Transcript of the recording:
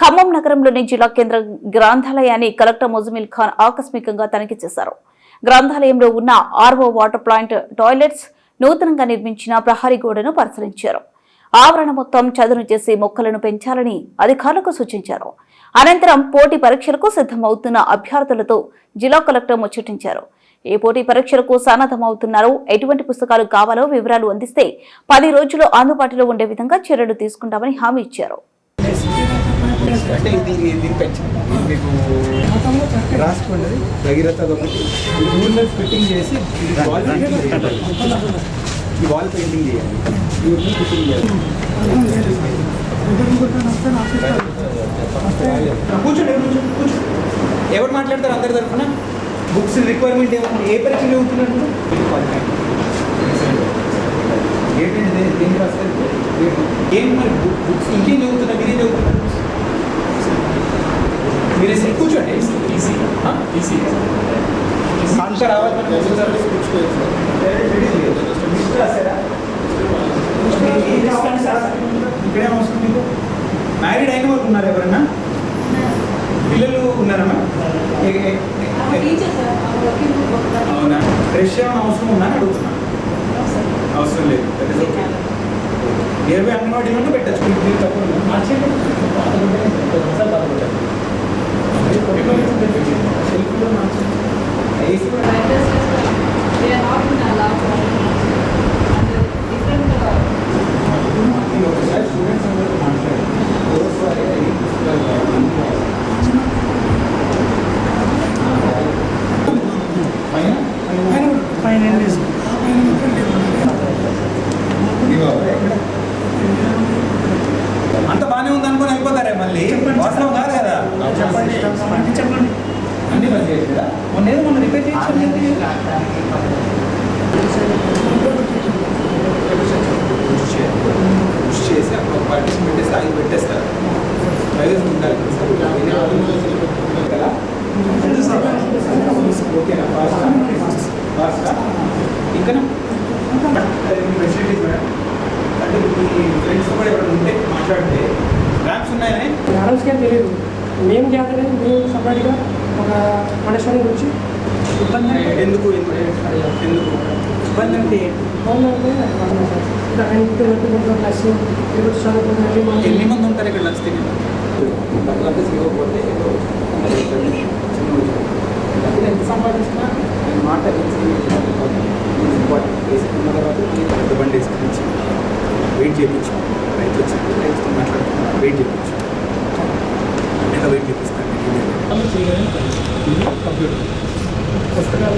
ఖమ్మం నగరంలోని జిల్లా కేంద్ర గ్రంథాలయాన్ని కలెక్టర్ ముజమిల్ ఖాన్ ఆకస్మికంగా తనిఖీ చేశారు. గ్రంథాలయంలో ఉన్న ఆర్వో వాటర్ ప్లాంట్ టాయిలెట్స్ నూతనంగా నిర్మించిన ప్రహరీ గోడను పరిశీలించారు. ఆవరణ మొత్తం చదును చేసి మొక్కలను పెంచాలని అధికారులకు సూచించారు. అనంతరం పోటీ పరీక్షలకు సిద్ధమవుతున్న అభ్యర్థులతో జిల్లా కలెక్టర్ ముచ్చటించారు. ఏ పోటీ పరీక్షలకు సన్నద్ధమవుతున్నారో. ఎటువంటి పుస్తకాలు కావాలో వివరాలు అందిస్తే పది రోజులు అందుబాటులో ఉండే విధంగా చర్యలు తీసుకుంటామని హామీ ఇచ్చారు. అంటే ఇది ఇది పెంచండి మీకు రాసుకోండి. భగీరథ ఒకటి. రూలర్ ఫిట్టింగ్ చేసి వాల్ ఈ వాల్ పెయింటింగ్ చేయాలి. ఈ ఊరిని ఫిట్టింగ్ చేయాలి. కూర్చోండి కూర్చోండి ఎవరు మాట్లాడతారు అందరి తరఫున? బుక్స్ రిక్వైర్మెంట్ ఏమన్నా? ఏ పరీక్ష చదువుతున్నారు ఏం మరి బుక్స్ ఇంకేం చదువుతున్నారు? ఇక్కడేం అవసరం మీకు? మ్యారీడ్ అయిన వాళ్ళు ఉన్నారు ఎవరన్నా? పిల్లలు ఉన్నారమ్మా అవునా? ఫ్రెష్ ఏమైనా అవసరం ఉందా అని అడుగుతున్నా. అవసరం లేదు. నియర్ బై అంగన్వాడీలోనే పెట్టచ్చు. మళ్ళీ వాస్తవం కాదు కదా. చెప్పండి. చెప్పండి. అన్ని పని చేసేదా? మొన్న ఏదో మొన్న రిపేర్ చేసి అక్కడ ఒక పార్టీషన్ పెట్టేసి పెట్టేస్తారు. ప్రైవేట్ ఉండాలి. కదా? ఓకేనా ఫాస్ట్ ఫాస్టా ఇంకా ఫెసిలిటీస్ మేడం. అంటే మీ ఫ్రెండ్స్ కూడా ఎవరైనా ఉంటే మాట్లాడితే ర్యాంప్స్ ఉన్నాయని మేడమ్స్కే తెలియదు మేము చేతలేదు మేము సపరేట్గా ఒక మనశ్వరం గురించి ఇబ్బంది అంటే ఎందుకు ఎందుకు ఎందుకు ఇబ్బంది అంటే? ఫోన్ అంటే ప్లస్ ఇప్పుడు చదువుకున్నాను మా ఎన్ని మంది ఉంటారు ఇక్కడ ఇవ్వకపోతే డబ్బులు ఎంత సంపాదించినా మాట ఇంపార్టెంట్ వెయిట్ చేయించాం. రైతు వచ్చి రైతుతో మాట్లాడుతున్నాం వెయిట్ చేయించాం. నేను వెయిట్ చేపిస్తాను. కంప్యూటర్. పుస్తకాలు